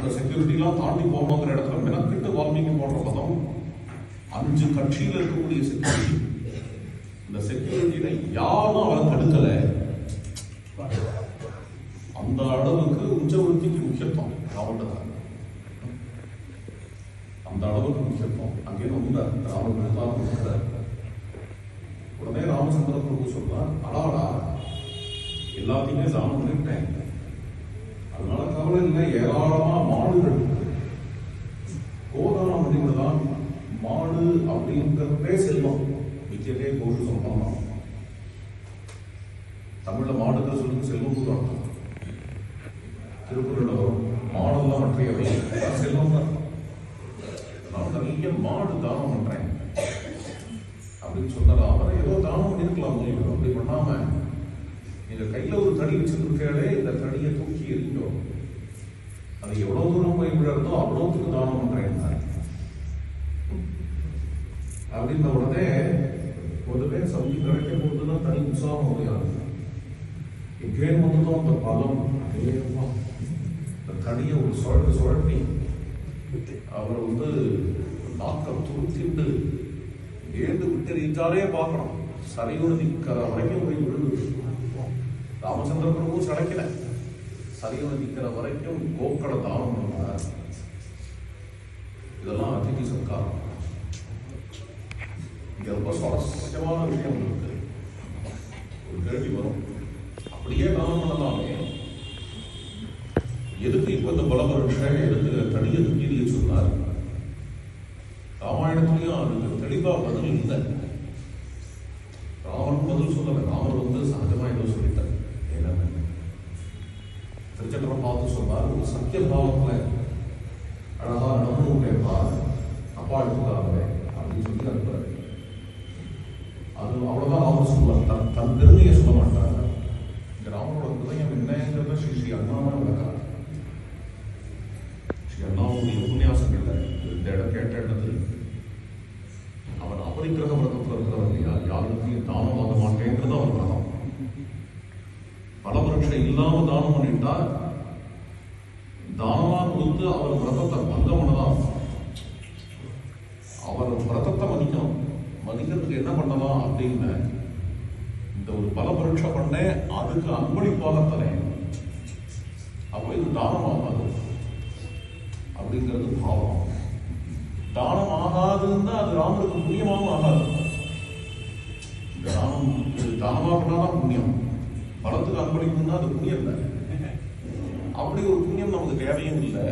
அந்த செக்யூரிட்டிலாம் தாண்டி போகணுங்கிற இடத்துல மெனக்கிட்டு வால்மீகி போடுற பதம் அஞ்சு கட்சியில் இருக்கக்கூடிய செக்யூரிட்டி இந்த செக்யூரிட்டியில யாரும் அவரை தடுக்கல. அந்த அளவுக்கு உச்சவருத்திக்கு முக்கியத்துவம் ராவணன். அந்த அளவுக்கு முக்கியத்துவம். அங்கே ரொம்ப ராமன் இருந்தார் வந்தார் உடனே ராமச்சந்திர பிரபு சொல்றார் அடாடா எல்லாத்தையுமே தானம் பண்ணிட்டேன் மாடு அப்படிங்கிறதே செல்வம். மிச்சத்தே கோஷு சொல்லணும் தமிழ்ல மாடுங்கிற சொல்லுங்க செல்வம் கூட அர்த்தம். திருக்குறளோ வரும். மாடெல்லாம் மற்றையவை செல்வம் தான். நான் நிறைய மாடு தானம் பண்றேன். அப்படின்னு சொன்னாரா அவரை ஏதோ தானம் பண்ணிருக்கலாம் முடியும் அப்படி பண்ணாம நீங்க கையில ஒரு தடி வச்சிருக்கே இந்த தடியை தூக்கி எறிஞ்சோம் அது எவ்வளவு தூரம் போய் விழுறதோ அவ்வளவுக்கு தானம் பண்றேன் அப்படின்ன உடனே பொதுவே சவுதி கிடைக்கும் போதுதான் தனி உற்சாகம் முடியாது எங்கே வந்ததோ அந்த பலம் அதேவா இந்த ஒரு சுழட்டு சுழட்டி அவரை வந்து நாக்க துருத்திட்டு ஏந்து விட்டறிஞ்சாலே பார்க்கணும் சரியோடு நிற்கிற வரைக்கும் போய் விழுது ராமச்சந்திர பிரபு சடைக்கல சரியோடு வரைக்கும் கோக்களை தானம் பண்ணார் இதெல்லாம் அதிதி சத்காரம் இங்க ரொம்ப சுவாரஸ்யமான விஷயம் இருக்கு ஒரு கேள்வி வரும் அப்படியே தானம் பண்ணலாமே. எதுக்கு இப்ப இந்த பலபரட்ச எதுக்கு தனியை தூக்கி சொன்னார் ராமாயணத்திலையும் அதுக்கு தெளிவா பதில் இல்லை. ராமன் பதில் சொல்லல. ராமர் வந்து சகஜமா ஏதோ சொல்லிட்டார். என்னன்னு திருச்சக்கரம் பார்த்து சொன்னார். ஒரு சத்திய பாவத்தில் அழகா நடந்து கேட்பார் அப்பா அப்படின்னு சொல்லி கேட்ட இடத்தில் அவன் அபரிக்கிரக விரதத்தில் இருக்கிறவன் யார் யாருக்கும் தானம் வாங்க மாட்டேங்கிறது அவன் விரதம். பலபரட்சம் இல்லாம தானம் பண்ணிட்டா தானமா கொடுத்து அவர் விரதத்தை பங்கம் பண்ணலாம் அவர் விரதத்தை மதிக்கணும். மதிக்கிறதுக்கு என்ன பண்ணலாம் அப்படின்னு இந்த ஒரு பலபரட்ச பண்ண அதுக்கு அன்பளிப்பாக தரேன். அப்போ இது தானமாகாது ஆகாதுன்னா அது ராமருக்கு புண்ணியமாகவும் ஆகாது. இந்த தானம் இது பண்ணாதான் புண்ணியம். பலத்துக்கு தான் அது புண்ணியம் இல்லை. அப்படி ஒரு புண்ணியம் நமக்கு தேவையும் இல்லை.